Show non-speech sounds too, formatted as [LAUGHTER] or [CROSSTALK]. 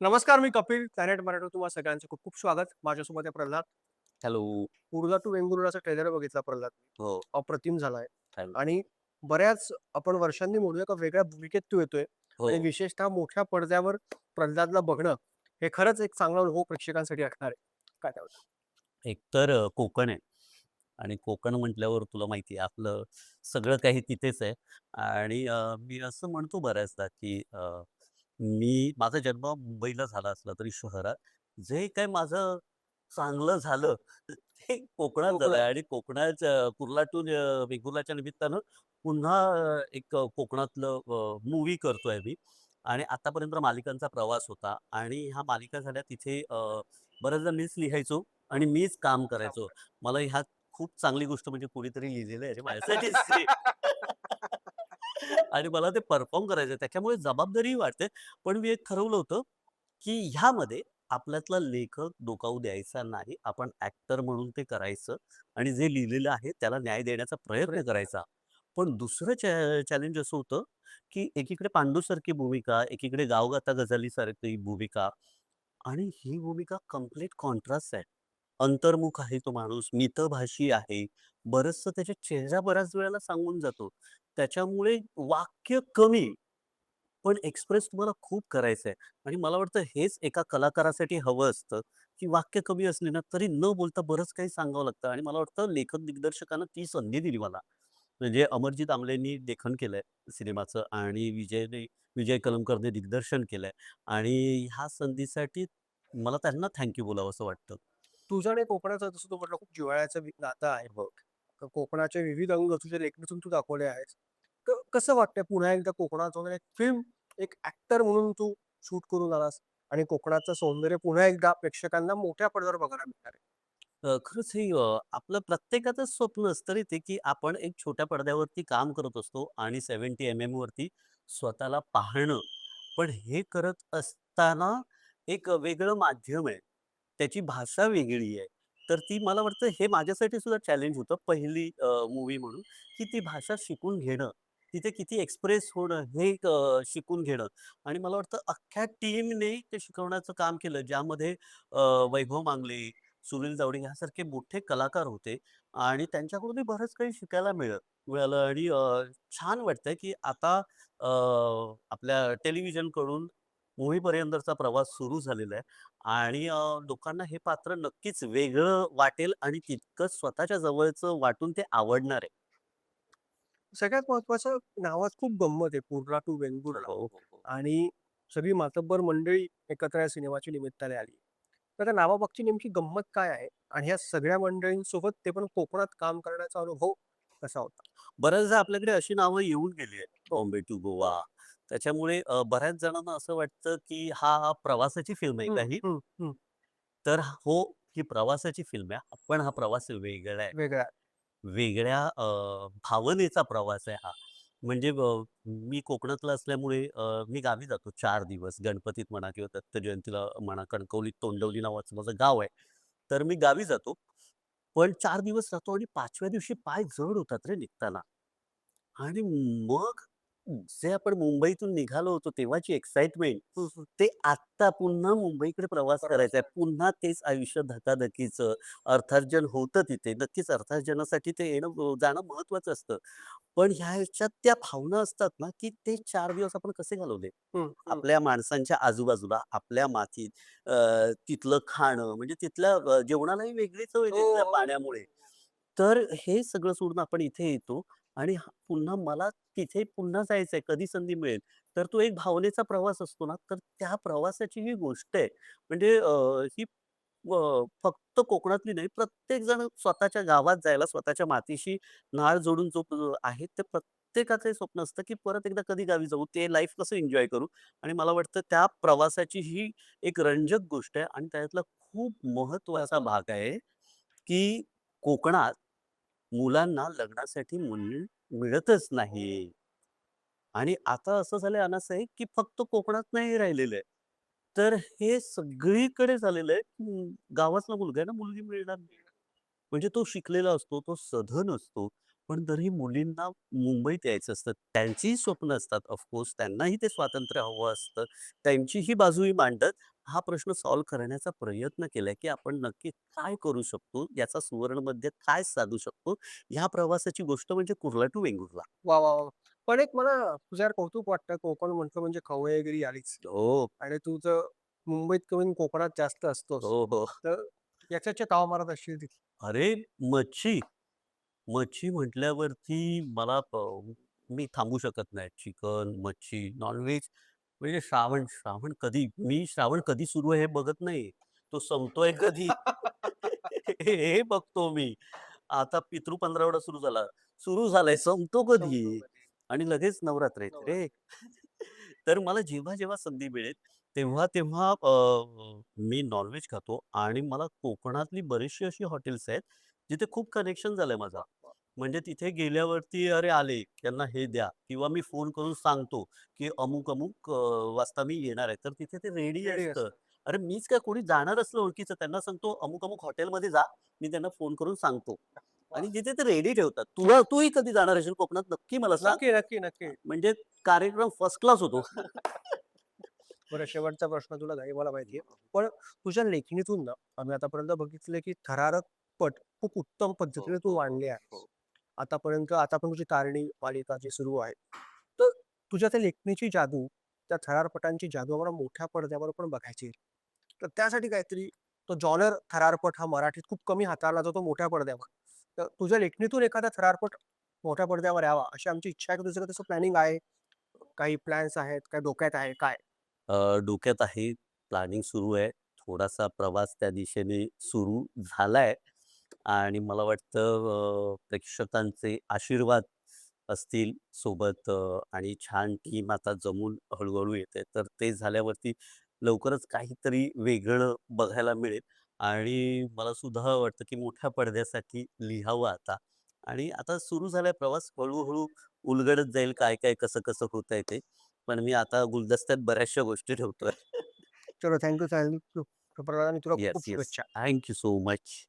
नमस्कार मी कपिल प्लॅनेट मराठी तुम्हाला सगळ्यांचं खूप खूप स्वागत. माझ्यासोबत आहे प्रल्हाद. हॅलो. उर्ला टू वेंगुर्लाचा ट्रेलर बघितला प्रल्हाद हो. अप्रतिम झालाय. Thank. आणि बऱ्याच आपण वर्षांनी म्हणूया का वेगळ्या भूमिकेत तू येतोय. हो. आणि विशेषतः मोठ्या पडद्यावर प्रल्हादला बघणं हे खरंच एक चांगला अनुभव प्रेक्षकांसाठी असणार आहे. काय त्यावर एकतर अ, कोकण आहे. आणि कोकण म्हटल्यावर तुला माहिती आहे आपलं सगळं काही तिथेच आहे. आणि अ, मी असं म्हणतो बऱ्याचदा की अ, मी माझा जन्म मुंबईला झाला असला तरी शहरात. जे काय माझं चांगलं झालं ते कोकणात झालं. आणि कोकणाच्या कुर्लाटून वेंगुर्लाच्या निमित्तानं पुन्हा एक कोकणातलं मूवी करतोय मी. आणि आतापर्यंत मालिकांचा प्रवास होता आणि ह्या मालिका झाल्या तिथे बऱ्याचदा मीच लिहायचो आणि मीच काम करायचो. मला ह्यात खूप चांगली गोष्ट म्हणजे कोणीतरी लिहिलेलं आहे माझ्यासाठी. [LAUGHS] [LAUGHS] आणि मला ते परफॉर्म करायचं त्याच्यामुळे जबाबदारी वाटते पण मी एक ठरवलं होतं की ह्यामध्ये आपल्यातला लेखक डोकावू द्यायचा नाही. आपण ऍक्टर म्हणून ते करायचं आणि जे लिहिलेलं आहे त्याला न्याय देण्याचा प्रयत्न प्रयत्न करायचा. पण दुसरं चॅ चॅलेंज असं होतं की एकीकडे पांडूसारखी भूमिका एकीकडे गावगाता गझालीसारखी भूमिका आणि ही भूमिका कंप्लीट कॉन्ट्रास्ट आहे. अंतर्मुख आहे तो माणूस मितभाषी आहे. बरंचसं त्याच्या चेहरा बऱ्याच वेळेला सांगून जातो त्याच्यामुळे वाक्य कमी पण एक्सप्रेस तुम्हाला खूप करायचं आहे. आणि मला वाटतं हेच एका कलाकारासाठी हवं असतं की वाक्य कमी असली ना तरी न बोलता बरंच काही सांगावं लागतं. आणि मला वाटतं लेखक दिग्दर्शकानं ती संधी दिली मला. म्हणजे अमरजित आमलेंनी लेखन केलंय सिनेमाचं आणि विजयने विजय कलमकरने दिग्दर्शन केलंय. आणि ह्या संधीसाठी मला त्यांना थँक्यू बोलावं असं वाटतं. तुझं आणि कोकणाचं जसं तू म्हटलं खूप जिव्हाळ्याचं वि- नातं आहे बघ. कोकणाचे विविध अंग तुझ्या लेखनातून तू दाखवले आहेस तर कसं वाटतंय पुन्हा एकदा कोकणात जाऊन एक फिल्म एक ऍक्टर म्हणून तू शूट करून आलास आणि कोकणाचं सौंदर्य पुन्हा एकदा प्रेक्षकांना मोठ्या पडद्यावर बघायला मिळणार आहे खरंच हे आपलं प्रत्येकाचंच स्वप्न असतं रे ते, की आपण एक छोट्या पडद्यावरती काम करत असतो आणि 70 एम एम वरती स्वतःला पाहणं. पण हे करत असताना एक वेगळं माध्यम आहे. त्याची भाषा वेगळी आहे. तर ती मला वाटतं हे माझ्यासाठी सुद्धा चॅलेंज होतं पहिली मूवी मूव्ही म्हणून, की ती भाषा शिकून घेणं. तिथे किती एक्सप्रेस होणं हे शिकून घेणं आणि मला वाटतं अख्ख्या टीमने ते शिकवण्याचं काम केलं. ज्यामध्ये वैभव मांगले, सुनील जावडे यासारखे मोठे कलाकार होते आणि त्यांच्याकडूनही बरंच काही शिकायला मिळत मिळालं आणि छान वाटतंय की आता आपल्या टेलिव्हिजनकडून मूव्हीपर्यंतचा प्रवास सुरू झालेला आहे आणि लोकांना हे पात्र नक्कीच वेगळं वाटेल आणि तितकंच स्वतःच्या जवळचं वाटून ते आवडणार आहे. सगळ्यात महत्वाचं नावात खूप गंमत आहे पूर्णा टू वेंगुर्ला हो, हो, हो. आणि सगळी मातब्बर मंडळी एकत्र या सिनेमाची निमित्ताने आली तर त्या नावामागची नेमकी गंमत काय आहे आणि ह्या सगळ्या मंडळींसोबत ते पण कोकणात काम करण्याचा अनुभव कसा होता बऱ्याचदा आपल्याकडे अशी नावं येऊन गेली आहेत, बॉम्बे टू गोवा. त्याच्यामुळे अ, बऱ्याच जणांना असं वाटतं की हा प्रवासाची फिल्म आहे हम्म, का ही? हम्म, हम्म. तर हो, ही प्रवासाची फिल्म आहे. पण हा प्रवास वेगळा आहे. वेगळा वेगळ्या अ, भावनेचा प्रवास आहे हा. म्हणजे अ, मी कोकणातला असल्यामुळे अ, मी गावी जातो 4 दिवस गणपतीत म्हणा किंवा दत्त जयंतीला म्हणा, कणकवलीत तोंडवली नावाचं माझं गाव आहे. तर मी गावी जातो. पण 4 दिवस राहतो आणि 5व्या दिवशी पाय जड होतात रे निघताना. आणि मग जे आपण मुंबईतून निघालो होतो तेव्हाची एक्साइटमेंट. ते आत्ता पुन्हा मुंबईकडे प्रवास प्रवास करायचा आहे. पुन्हा तेच आयुष्य धकाधकीचं, अर्थार्जन होतं तिथे. नक्कीच अर्थार्जनासाठी ते येणं अ, जाणं महत्त्वाचं असतं. पण ह्या ह्याच्यात त्या भावना असतात ना, की ते 4 दिवस आपण कसे घालवले? आपल्या माणसांच्या आजूबाजूला, आपल्या मातीत, अ, तिथलं खाणं म्हणजे तिथल्या अ, जेवणालाही वेगळी चव येते तिथल्या हो. पाण्यामुळे. तर हे सगळं सोडून आपण इथे येतो आणि हा पुन्हा मला तिथे पुन्हा जायचंय, कधी संधी मिळेल. तर तो एक भावनेचा प्रवास असतो ना, तर त्या प्रवासाची ही गोष्ट आहे. म्हणजे ही फक्त कोकणातली नाही, प्रत्येक जण स्वतःच्या गावात जायला, स्वतःच्या मातीशी नाळ जोडून जो आहे, ते प्रत्येकाचं हे स्वप्न असतं, की परत एकदा कधी गावी जाऊ, ते लाईफ कसं एन्जॉय करू आणि मला वाटतं त्या प्रवासाची ही एक रंजक गोष्ट आहे आणि त्यातला खूप महत्त्वाचा भाग आहे, की कोकणात मुलांना लग्नासाठी मुली मिळतच नाही. आणि आता असं झालंय अनासं की फक्त कोकणात नाही राहिलेलं आहे. तर हे सगळीकडे झालेलं आहे, की गावातला मुलगा आहे ना, मुलगी मिळणार नाही. म्हणजे तो शिकलेला असतो, तो सधन असतो, पण तरीही मुलींना मुंबईत यायचं असतं. त्यांचीही स्वप्न असतात ऑफ त्यांनाही ते स्वातंत्र्य हवं असतं. त्यांचीही बाजूही मांडतात हा प्रश्न सॉल्व्ह करण्याचा प्रयत्न केलाय, की आपण नक्की काय करू शकतो? याचा सुवर्णमध्य काय साधू शकतो? ह्या प्रवासाची गोष्ट म्हणजे कुर्ला टू वेंगुर्ला. वाह, वाह, वाह! पण एक मला तुझ्यावर कौतुक वाटतं. कोकण म्हटलं म्हणजे खवय्येगिरी आलीच. हो. आणि तू तर मुंबईत कमी कोकणात जास्त असतोस. हो, हो. तर याच्याच्या ताव मारत असशील तिथे. अरे, मच्छी. मच्छी म्हटल्यावरती मला मी थांबू शकत नाही. चिकन, मच्छी, नॉन-व्हेज म्हणजे श्रावण, श्रावण कधी मी श्रावण कधी सुरू आहे हे बघत नाही. तो संपतोय कधी [LAUGHS] हे बघतो मी. आता पितृ पंधरवडा सुरू झाला. सुरू झालाय, संपतो कधी? आणि लगेच नवरात्र येते रे. [LAUGHS] तर मला जेव्हा-जेव्हा संधी मिळेल, तेव्हा-तेव्हा अ, मी नॉन-व्हेज खातो आणि मला कोकणातली बरीचशी अशी हॉटेल्स आहेत, जिथे खूप कनेक्शन झालंय माझा. म्हणजे तिथे गेल्यावरती अरे आले, त्यांना हे द्या किंवा मी फोन करून सांगतो, की अमुक-अमुक अ, वाजता मी येणार आहे. तर तिथे ते रेडी असतं. अरे मीच काय कोणी जाणार असलं ओळखीचं त्यांना सांगतो, अमुक-अमुक हॉटेलमध्ये जा. मी त्यांना फोन करून सांगतो. आणि! जिथे ते रेडी ठेवतात. तुला तूही कधी जाणार असेल कोकणात नक्की मला सांग. नक्की, नक्की, नक्की. म्हणजे कार्यक्रम फर्स्ट क्लास होतो. बरं शेवटचा प्रश्न तुला नाही मला माहिती आहे. पण तुझ्या लेखणीतून ना, आम्ही आतापर्यंत बघितलंय, की थरारक पट खूप उत्तम हो, पद्धतीने तू हो, मांडले आहे. आतापर्यंत आता पण तुझी तारणी मालिका जी सुरू आहे. तर तुझ्या त्या लेखणीची जादू, त्या थरारपटांची जादू आम्हाला मोठ्या पडद्यावर पण बघायची आहे. तर त्यासाठी काहीतरी तो जॉनर थरारपट हा मराठीत खूप कमी हाताळला जातो मोठ्या पडद्यावर. तर तुझ्या लेखणीतून एखादा थरारपट मोठ्या पडद्यावर यावा, अशी आमची इच्छा आहे, की तुझं तसं प्लॅनिंग आहे? काही प्लॅन्स आहेत? काय डोक्यात आहे? काय? डोक्यात आहे, प्लॅनिंग सुरू आहे. थोडासा प्रवास त्या दिशेने सुरू झालाय आणि मला वाटतं अ, प्रेक्षकांचे आशीर्वाद असतील सोबत अ, आणि छान टीम आता जमून हळू-हळू येते. तर ते झाल्यावरती लवकरच काहीतरी वेगळं बघायला मिळेल आणि मला सुद्धा वाटतं, की मोठ्या पडद्यासाठी लिहावं आता आणि आता सुरू झालाय प्रवास. हळू-हळू उलगडत जाईल काय-काय, कसं-कसं होतंय ते. पण मी आता गुलदस्त्यात बऱ्याचशा गोष्टी ठेवतोय. चलो थँक यू, थँक यू. सुप्रभात आणि तुला खूप येस, येस. शुभेच्छा. Thank you so much.